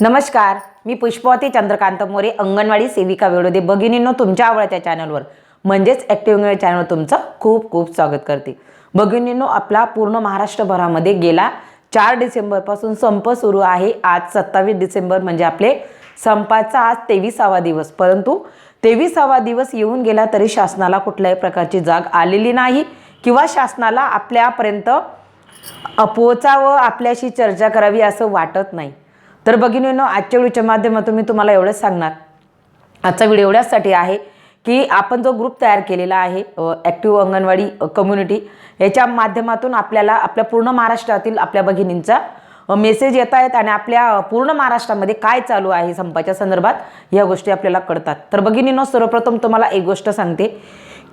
नमस्कार मी पुष्पवती चंद्रकांत मोरे अंगणवाडी सेविका वेळोदे भगिनींनो तुमच्या आवडत्या चॅनलवर म्हणजेच ॲक्टिव्ह चॅनलवर तुमचं खूप खूप स्वागत करते. भगिनींनो आपला पूर्ण महाराष्ट्रभरामध्ये गेला चार डिसेंबरपासून संप सुरू आहे. आज सत्तावीस डिसेंबर म्हणजे आपले संपाचा आज तेविसावा दिवस. परंतु तेविसावा दिवस येऊन गेला तरी शासनाला कुठल्याही प्रकारची जाग आलेली नाही किंवा शासनाला आपल्यापर्यंत पोचावं आपल्याशी चर्चा करावी असं वाटत नाही. तर भगिनींनो आजच्या व्हिडिओच्या माध्यमातून मी तुम्हाला एवढंच सांगणार. आजचा व्हिडिओ एवढ्याचसाठी आहे की आपण जो ग्रुप तयार केलेला आहे ॲक्टिव्ह अंगणवाडी कम्युनिटी याच्या माध्यमातून आपल्याला आपल्या पूर्ण महाराष्ट्रातील आपल्या भगिनींचा मेसेज येत आहेत आणि आपल्या पूर्ण महाराष्ट्रामध्ये काय चालू आहे संपाच्या संदर्भात या गोष्टी आपल्याला कळतात. तर भगिनींनो सर्वप्रथम तुम्हाला एक गोष्ट सांगते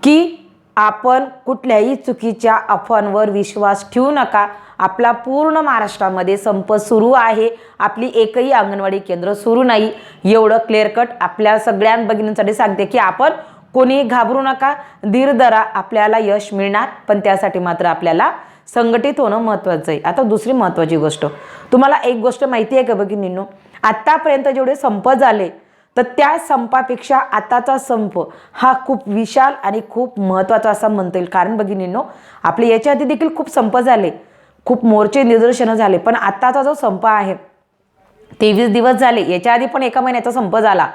की आपण कुठल्याही चुकीच्या अफवांवर विश्वास ठेवू नका. आपला पूर्ण महाराष्ट्रामध्ये संप सुरू आहे. आपली एकही अंगणवाडी केंद्र सुरू नाही. एवढं क्लिअर कट आपल्या सगळ्या भगिनींसाठी सांगते की आपण कोणीही घाबरू नका. धीर धरा आपल्याला यश मिळणार पण त्यासाठी मात्र आपल्याला संघटित होणं महत्त्वाचं आहे. आता दुसरी महत्त्वाची गोष्ट. तुम्हाला एक गोष्ट माहिती आहे का भगिनींनो? आत्तापर्यंत जेवढे संप झाले तर त्या संपापेक्षा आताचा संप हा खूप विशाल आणि खूप महत्त्वाचा असा म्हणता येईल. कारण भगिनींनो आपले याच्या आधी देखील खूप संप झाले. खूप मोर्चे निदर्शनं झाले. पण आत्ताचा जो संप आहे तेवीस दिवस झाले. याच्या आधी पण एका महिन्याचा संप झाला.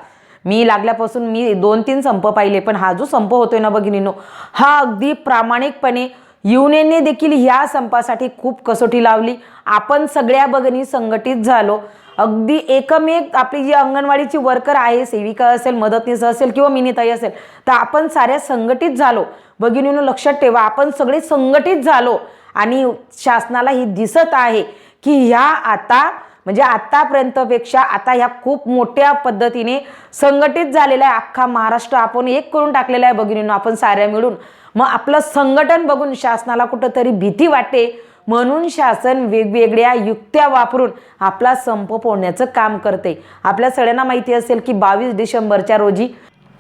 मी लागल्यापासून मी दोन तीन संप पाहिले पण हा जो संप होतोय ना भगिनीनो हा अगदी प्रामाणिकपणे युनियनने देखील ह्या संपासाठी खूप कसोटी लावली. आपण सगळ्या भगिनी संघटित झालो. अगदी एकमेक आपली जी अंगणवाडीची वर्कर आहे सेविका असेल मदतनीस असेल किंवा मिनिताई असेल तर आपण साऱ्या संघटित झालो. भगिनीनं लक्षात ठेवा आपण सगळे संघटित झालो आणि शासनाला ही दिसत आहे की ह्या आता म्हणजे आतापर्यंतपेक्षा आता ह्या खूप मोठ्या पद्धतीने संघटित झालेला आहे. अख्खा महाराष्ट्र आपण एक करून टाकलेला आहे भगिनींनो आपण साऱ्या मिळून. मग आपलं संघटन बघून शासनाला कुठंतरी भीती वाटते. म्हणून शासन वेगवेगळ्या युक्त्या वापरून आपला संप फोडण्याचं काम करते. आपल्या सगळ्यांना माहिती असेल की बावीस डिसेंबरच्या रोजी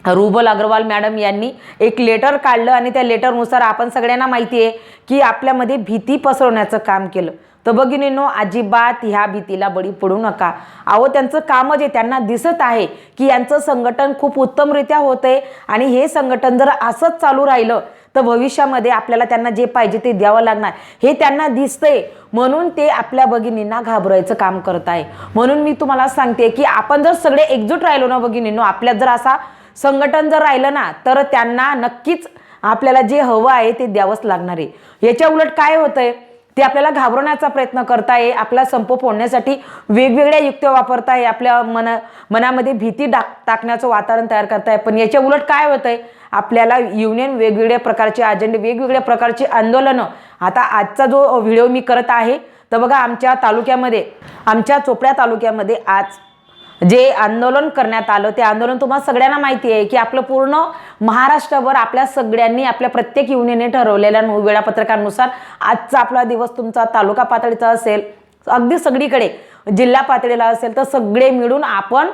रुबल अग्रवाल मॅडम यांनी एक लेटर काढलं आणि त्या लेटरनुसार आपण सगळ्यांना माहिती आहे की आपल्यामध्ये भीती पसरवण्याचं काम केलं. तर भगिनींनो अजिबात ह्या भीतीला बळी पडू नका. अहो त्यांचं कामच आहे त्यांना दिसत आहे की यांचं संघटन खूप उत्तमरित्या होतंय आणि हे संघटन जर असंच चालू राहिलं तर भविष्यामध्ये आपल्याला त्यांना जे पाहिजे ते द्यावं लागणार. हे त्यांना दिसतंय. म्हणून ते आपल्या भगिनींना घाबरायचं काम करत आहे म्हणून मी तुम्हाला सांगते की आपण जर सगळे एकजूट राहिलो ना भगिनींनो आपल्यात जर असा संघटन जर राहिलं ना तर त्यांना नक्कीच आपल्याला जे हवं आहे ते द्यावंच लागणार आहे. याच्या उलट काय होतंय? ते आपल्याला घाबरवण्याचा प्रयत्न करताय आपला संप फोडण्यासाठी वेगवेगळ्या युक्त्या वापरताय आपल्या मना मनामध्ये भीती डाक टाकण्याचं वातावरण तयार करताय. पण याच्या उलट काय होतंय? आपल्याला युनियन वेगवेगळ्या प्रकारचे अजेंडे वेगवेगळ्या प्रकारची आंदोलनं. आता आजचा जो व्हिडिओ मी करत आहे तर बघा आमच्या तालुक्यामध्ये आमच्या चोपड्या तालुक्यामध्ये आज जे आंदोलन करण्यात आलं ते आंदोलन तुम्हाला सगळ्यांना माहिती आहे की आपलं पूर्ण महाराष्ट्रभर आपल्या सगळ्यांनी आपल्या प्रत्येक युनियनने ठरवलेल्या वेळापत्रकानुसार आजचा आपला दिवस तुमचा तालुका पातळीचा असेल अगदी सगळीकडे जिल्हा पातळीला असेल तर सगळे मिळून आपण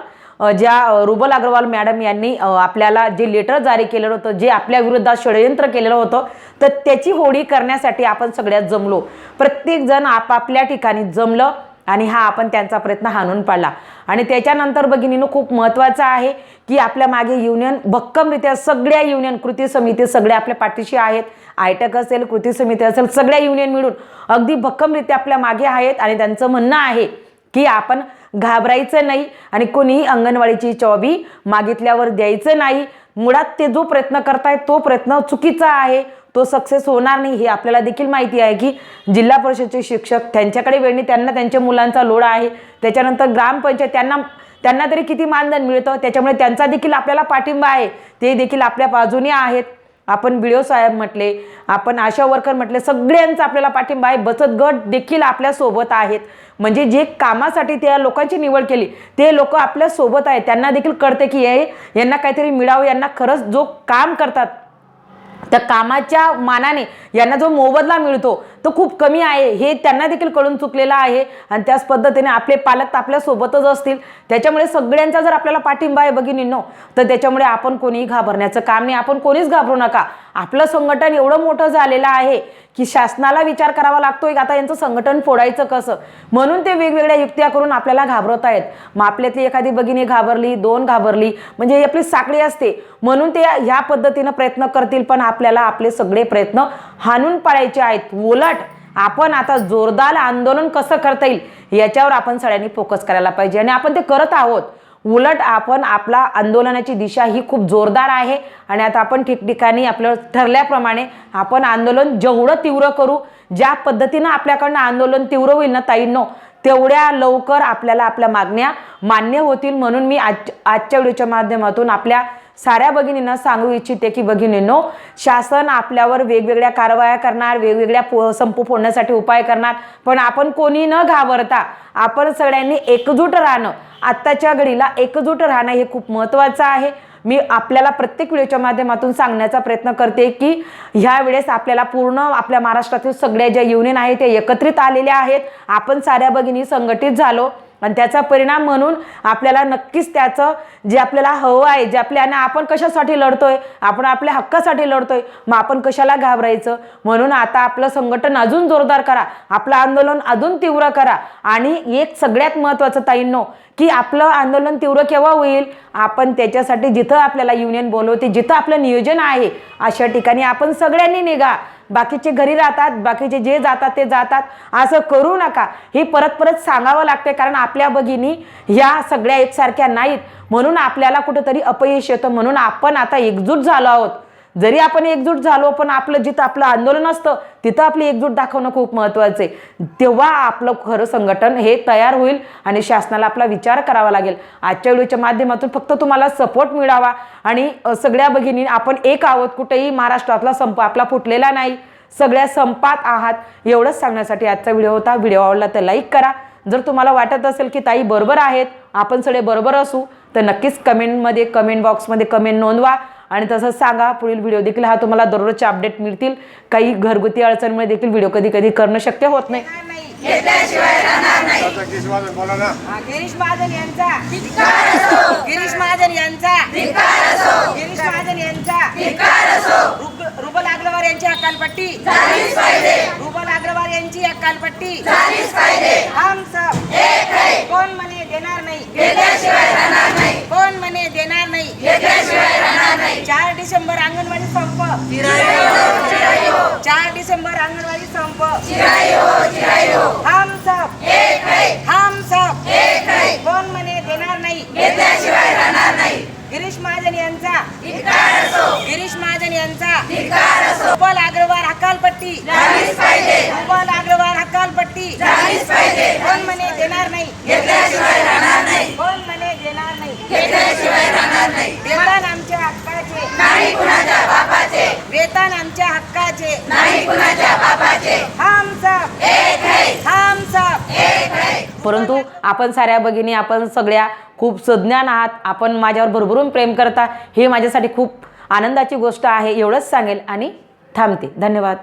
ज्या रुबल अग्रवाल मॅडम यांनी आपल्याला जे लेटर जारी केलेलं होतं जे आपल्या विरोधात षडयंत्र केलेलं होतं तर त्याची होळी करण्यासाठी आपण सगळ्यात जमलो. प्रत्येकजण आपापल्या ठिकाणी जमलं. आणि हा आपण त्यांचा प्रयत्न हाणून पाडला. आणि त्याच्यानंतर भगिनीनं खूप महत्त्वाचं आहे की आपल्या मागे युनियन भक्कमरित्या सगळ्या युनियन कृती समिती सगळ्या आपल्या पाठीशी आहेत. आयटक असेल कृती समिती असेल सगळ्या युनियन मिळून अगदी भक्कमरित्या आपल्या मागे आहेत. आणि त्यांचं म्हणणं आहे की आपण घाबरायचं नाही आणि कोणीही अंगणवाडीची चॉबी मागितल्यावर द्यायचं नाही. मुळात ते जो प्रयत्न करतायत तो प्रयत्न चुकीचा आहे. तो सक्सेस होणार नाही हे आपल्याला देखील माहिती आहे की जिल्हा परिषदचे शिक्षक त्यांच्याकडे वेळणी त्यांना त्यांच्या मुलांचा लोड आहे. त्याच्यानंतर ग्रामपंचायत त्यांना त्यांना तरी किती मानधन मिळतं? त्याच्यामुळे त्यांचा देखील आपल्याला पाठिंबा आहे. ते देखील आपल्या बाजूने आहेत. आपण बिडिओ साहेब म्हटले आपण आशा वर्कर म्हटले सगळ्यांचा आपल्याला पाठिंबा आहे. बचत गट देखील आपल्यासोबत आहेत. म्हणजे जे कामासाठी त्या लोकांची निवड केली ते लोक आपल्यासोबत आहेत. त्यांना देखील कळते की हे यांना काहीतरी मिळावं यांना खरंच जो काम करतात त्या कामाच्या मानाने यांना जो मोबदला मिळतो तो खूप कमी आहे. हे त्यांना देखील कळून चुकलेलं आहे. आणि त्याच पद्धतीने आपले पालक तर आपल्यासोबतच असतील. त्याच्यामुळे सगळ्यांचा जर आपल्याला पाठिंबा आहे भगिनींनो तर त्याच्यामुळे आपण कोणीही घाबरण्याचं काम नाही. आपण कोणीच घाबरू नका. आपलं संघटन एवढं मोठं झालेलं आहे की शासनाला विचार करावा लागतोय आता यांचं संघटन फोडायचं कसं? म्हणून ते वेगवेगळ्या युक्त्या करून आपल्याला घाबरत आहेत. मग आपल्यातली एखादी भगिनी घाबरली दोन घाबरली म्हणजे आपली साखळी असते. म्हणून ते ह्या पद्धतीनं प्रयत्न करतील पण आपल्याला आपले सगळे प्रयत्न हाणून पाडायचे आहेत. ओला आपण आता जोरदार आंदोलन कसं करता येईल याच्यावर आपण सगळ्यांनी फोकस करायला पाहिजे. आणि आपण ते करत आहोत. उलट आपण आपला आंदोलनाची दिशा ही खूप जोरदार आहे. आणि आता आपण ठिकठिकाणी आपलं ठरल्याप्रमाणे आपण आंदोलन जेवढं तीव्र करू ज्या पद्धतीनं आपल्याकडनं आंदोलन तीव्र होईल ना ताईंनो तेवढ्या लवकर आपल्याला आपल्या मागण्या मान्य होतील. म्हणून मी आज आजच्या व्हिडिओच्या माध्यमातून आपल्या साऱ्या भगिनींना सांगू इच्छिते की भगिनींनो शासन आपल्यावर वेगवेगळ्या कारवाया करणार वेगवेगळ्या पो संप फोडण्यासाठी उपाय करणार पण आपण कोणी न घाबरता आपण सगळ्यांनी एकजूट राहणं आत्ताच्या घडीला एकजूट राहणं हे खूप महत्त्वाचं आहे. मी आपल्याला प्रत्येक व्हिडिओच्या माध्यमातून सांगण्याचा प्रयत्न करते की ह्या वेळेस आपल्याला पूर्ण आपल्या महाराष्ट्रातील सगळ्या ज्या युनियन आहेत त्या एकत्रित आलेल्या आहेत. आपण साऱ्या भगिनी संघटित झालो. आणि त्याचा परिणाम म्हणून आपल्याला नक्कीच त्याचं जे आपल्याला हवं आहे जे आपल्याला आपण कशासाठी लढतोय? आपण आपल्या हक्कासाठी लढतोय. मग आपण कशाला घाबरायचं? म्हणून आता आपलं संघटन अजून जोरदार करा. आपलं आंदोलन अजून तीव्र करा. आणि एक सगळ्यात महत्त्वाचं ताईंनो की आपलं आंदोलन तीव्र केव्हा होईल? आपण त्याच्यासाठी जिथं आपल्याला युनियन बोलवते जिथं आपलं नियोजन आहे अशा ठिकाणी आपण सगळ्यांनी निघा. बाकीचे घरी राहतात बाकीचे जे जातात ते जातात. असं करू नका. हे परत परत सांगावं लागते कारण आपल्या भगिनी ह्या सगळ्या एकसारख्या नाहीत. म्हणून आपल्याला कुठंतरी अपयश येतं. म्हणून आपण आता एकजूट झालो आहोत. जरी आपण एकजूट झालो पण आपलं जिथं आपलं आंदोलन असतं तिथं आपली एकजूट दाखवणं खूप महत्त्वाचं आहे. तेव्हा आपलं खरं संघटन हे तयार होईल आणि शासनाला आपला विचार करावा लागेल. आजच्या व्हिडिओच्या माध्यमातून फक्त तुम्हाला सपोर्ट मिळावा आणि सगळ्या भगिनी आपण एक आहोत. कुठेही महाराष्ट्रातला संप आपला फुटलेला नाही. सगळ्या संपात आहात. एवढंच सांगण्यासाठी आजचा व्हिडिओ होता. व्हिडिओ आवडला तर लाईक करा. जर तुम्हाला वाटत असेल की ताई बरोबर आहेत आपण सगळे बरोबर असू तर नक्कीच कमेंटमध्ये कमेंट बॉक्समध्ये कमेंट नोंदवा. आणि तसंच सांगा पुढील व्हिडिओ देखील हा तुम्हाला दररोजचे अपडेट मिळतील. काही घरगुती अडचणीमुळे देखील व्हिडिओ कधी कधी करणं शक्य होत नाही. हा, गिरीश महाजन यांचा. गिरीश महाजन यांचा. गिरीश महाजन यांचा. रुब- रुबल अग्रवाल यांची अकालपट्टी रुबल अग्रवाल यांची अकालपट्टी हम सब कोण म्हणे देणार नाही. कोण म्हणे देणार डिसेंबर अंगणवाडी संप. चार डिसेंबर अंगणवाडी संप. हम सब हम सब कोण म्हणे देणार नाही? गिरीश महाजन यांचा. गिरीश महाजन यांचा. गोपाल अग्रवाल हकालपट्टी गोपाल अग्रवाल हकालपट्टी कोण म्हणे देणार नाही कोण म्हणे देणार नाही वेतन आमच्या हक्काचे वेतन आमच्या हक्काचे हम सब हम सब परंतु आपण साऱ्या भगिनी आपण सगळ्या खूप सज्ञान आहात. आपण माझ्यावर भरभरून प्रेम करता हे माझ्यासाठी खूप आनंदाची गोष्ट आहे एवढंच सांगेल आणि थांबते. धन्यवाद.